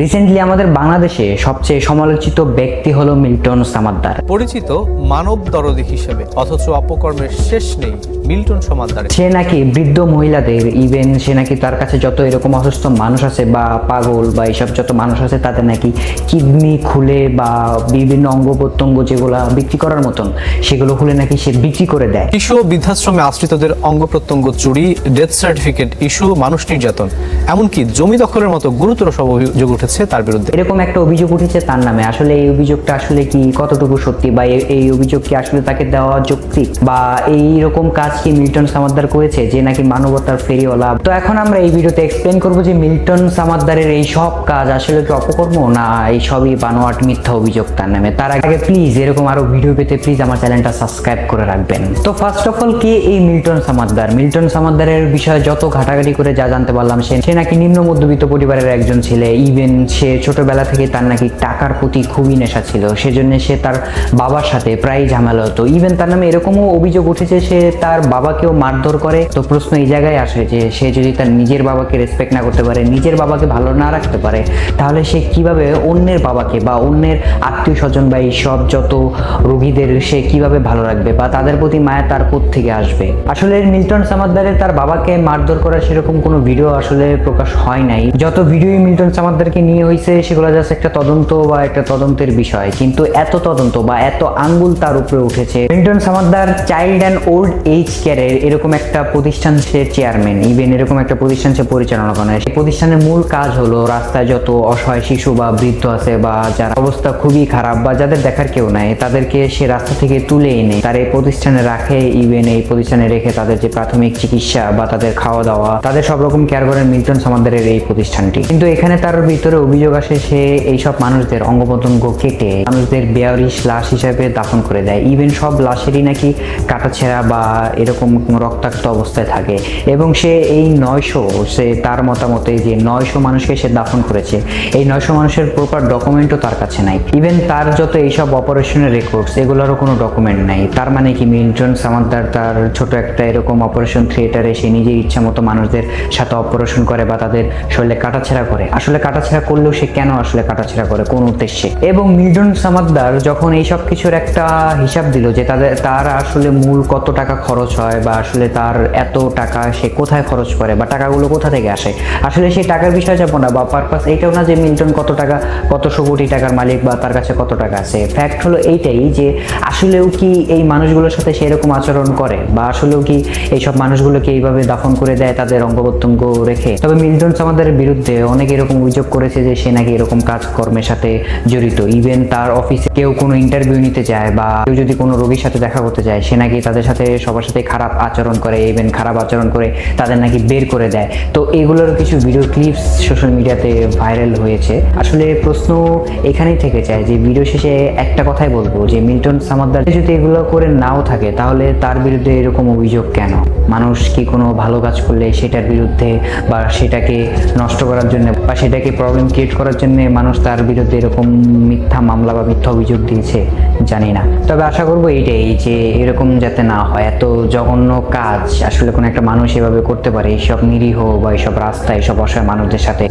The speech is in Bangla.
রিসেন্টলি আমাদের বাংলাদেশে সবচেয়ে সমালোচিত ব্যক্তি হলো মিল্টন সামাদ্দার। পরিচিত মানব দরদি হিসেবে অথচ অপকর্মের শেষ নেই মিল্টন সমাদ্দারের। সে নাকি বৃদ্ধ মহিলাদের ইভেন সে নাকি তার কাছে যত এরকম অসুস্থ মানুষ আছে বা পাগল বা এইসব যত মানুষ আছে তাদের নাকি কিডনি খুলে বা বিভিন্ন অঙ্গ প্রত্যঙ্গ যেগুলা বিক্রি করার মতন সেগুলো খুলে নাকি সে বিক্রি করে দেয়। শিশু ও বৃদ্ধাশ্রমে আশ্রিতদের অঙ্গ প্রত্যঙ্গ চুরি ডেথ সার্টিফিকেট ইস্যু মানুষ নির্যাতন এমনকি জমি দখলের মতো গুরুতর সব অভিযোগ উঠেছে তার বিরুদ্ধে। এরকম একটা অভিযোগ উঠেছে তার নামে। আসলে এই অভিযোগটা আসলে কি কতটুকু সত্যি বা এই অভিযোগ কি আসলে তাকে দেওয়া যৌক্তিক? বা এই রকম কাজ কি মিল্টন সামাদ্দার করেছে যে নাকি মানবতার ফেরিওয়ালা? তো এখন আমরা এই ভিডিওতে এক্সপ্লেন করব যে মিল্টন সামাদ্দারের এই সব কাজ আসলে কি অপকর্ম না এই সবই বানোয়াট মিথ্যা অভিযোগ তার নামে। তার আগে প্লিজ এরকম আরও ভিডিও পেতে প্লিজ আমার চ্যানেলটা সাবস্ক্রাইব করে রাখবেন। তো ফার্স্ট অফ অল কি এই মিল্টন সামাদ্দার? মিল্টন সামাদ্দারের বিষয়ে যত ঘাটাঘাটি করে যা জানতে পারলাম, সে সে নাকি নিম্ন মধ্যবিত্ত পরিবারের একজন ছেলে ইভেন সে ছোটবেলা থেকে তার নাকি টাকার প্রতি খুবই নেশা ছিল। সেজন্য সে তার বাবার সাথে প্রায় ঝামেলা হতো। ইভেন তার নামে এরকমও অভিযোগ উঠেছে সে তার বাবাকেও মারধর করে। তো প্রশ্ন এই জায়গায় আসে যে, সে যদি তার নিজের বাবাকে রেসপেক্ট না করতে পারে, নিজের বাবাকে ভালো না রাখতে পারে, তাহলে সে কীভাবে অন্যের বাবাকে বা অন্যের আত্মীয় স্বজন বা সব যত রোগীদের সে কীভাবে ভালো রাখবে বা তাদের প্রতি মায়া তার থেকে আসবে? আসলে মিল্টন সামাদ্দারের তার বাবাকে মারধর করার সেরকম কোনো ভিডিও আসলে প্রকাশ হয় নাই। যত ভিডিওই মিল্টন সামাদ্দারকে নিয়ে হয়েছে সেগুলো জাস্ট একটা তদন্ত বা একটা তদন্তের বিষয়। কিন্তু এত তদন্ত বা এত আঙ্গুল তার উপরে উঠেছে। Milton Samadder child and old age কেয়ারের এরকম একটা প্রতিষ্ঠান সে চেয়ারম্যান। ইভেন এরকম একটা প্রতিষ্ঠান সে পরিচালনা করে। সেই প্রতিষ্ঠানের মূল কাজ হলো রাস্তায় যত অসহায় শিশু বা বৃদ্ধ আছে বা যার অবস্থা খুবই খারাপ বা যাদের দেখার কেউ নাই, তাদেরকে সে রাস্তা থেকে তুলে এনে তার এই প্রতিষ্ঠানে রাখে। ইভেন এই প্রতিষ্ঠানে রেখে তাদের যে প্রাথমিক চিকিৎসা বা তাদের খাওয়া দাওয়া, তাদের সব রকম কেয়ার করেন মিল্টন সামাদ্দারের এই প্রতিষ্ঠানটি। কিন্তু এখানে তার ভিতরে অভিযোগ আসে, সে এইসব মানুষদের অঙ্গপ্রত্যঙ্গ কেটে মানুষদের বেয়ারিশ, লাশ হিসাবে দাফন করে দেয়। ইভেন সব লাশেরই নাকি কাটাছেঁড়া বা এরকম রক্তাক্ত অবস্থায় থাকে। এবং সে এই নয়শো, সে তার মতামতে যে নয়শো মানুষকে সে দাফন করেছে, এই নয়শো মানুষের প্রপার ডকুমেন্টও তার কাছে নাই। ইভেন তার যত এইসব অপারেশনের রেকর্ডস এগুলোরও কোনো ডকুমেন্ট নাই। তার মানে কি মিল্টন সামাদ্দার তার ছোট একটা এরকম অপারেশন থিয়েটারে সে নিজের ইচ্ছা মতো মানুষদের সাথে অপারেশন করে বা তাদের শরীরে কাটাছেঁড়া করে। আসলে কাটাছেঁড়া করলেও সে কেন আসলে কাটাছেঁড়া করে? কোন উদ্দেশ্যে? এবং মিল্টন সামাদ্দার যখন এই সব কিছুর একটা হিসাব দিল যে তাদের, তার আসলে মূল কত টাকা খরচ হয় বা আসলে তার এত টাকা সে কোথায় খরচ করে বা টাকাগুলো কোথা থেকে আসে, আসলে সেই টাকার বিষয়ে যাব না বা পারপাস এইটাও না যে মিল্টন কত টাকা কতশো কোটি টাকার মালিক বা তার কাছে কত টাকা আছে। ফ্যাক্ট হলো এইটাই যে আসলেও কি এই মানুষগুলোর সাথে সেরকম আচরণ করে বা আসলেও কি এইসব মানুষগুলোকে এইভাবে দাফন করে দেয় তাদের অঙ্গ প্রত্যঙ্গ রেখে? তবে মিল্টন আমাদের বিরুদ্ধে অনেক এরকম অভিযোগ করেছে যে সে নাকি এরকম কাজকর্মের সাথে জড়িত। ইভেন তার অফিসে কেউ কোনো ইন্টারভিউ নিতে যায় বা কেউ যদি কোনো রোগীর সাথে দেখা করতে যায়, সে নাকি তাদের সাথে সবার সাথে খারাপ আচরণ করে ইভেন খারাপ আচরণ করে তাদের নাকি বের করে দেয়। তো এগুলোর কিছু ভিডিও ক্লিপস সোশ্যাল মিডিয়াতে ভাইরাল হয়েছে। আসলে প্রশ্ন এখানেই থেকে যায় যে ভিডিও শেষে একটা কথাই বলব যে মিল্টন সামাদ্দার যদি এগুলো করে নাও থাকে, তাহলে তার বিরুদ্ধে এরকম অভিযোগ কেন? মানুষ কি কোনো ভালো কাজ করলে সেটার বিরুদ্ধে বা সেটাকে নষ্ট করার জন্য বা সেটাকে প্রবলেম ক্রিয়েট করার জন্য মানুষ তার বিরুদ্ধে এরকম মিথ্যা মামলা বা মিথ্যা অভিযোগ দিয়েছে, জানি না। তবে আশা করব এইটাই যে এরকম যাতে না হয়, এত জঘন্য কাজ আসলে কোনো একটা মানুষ এভাবে করতে পারে, এইসব নিরীহ বা এইসব রাস্তা, এইসব অসহায় মানুষদের সাথে।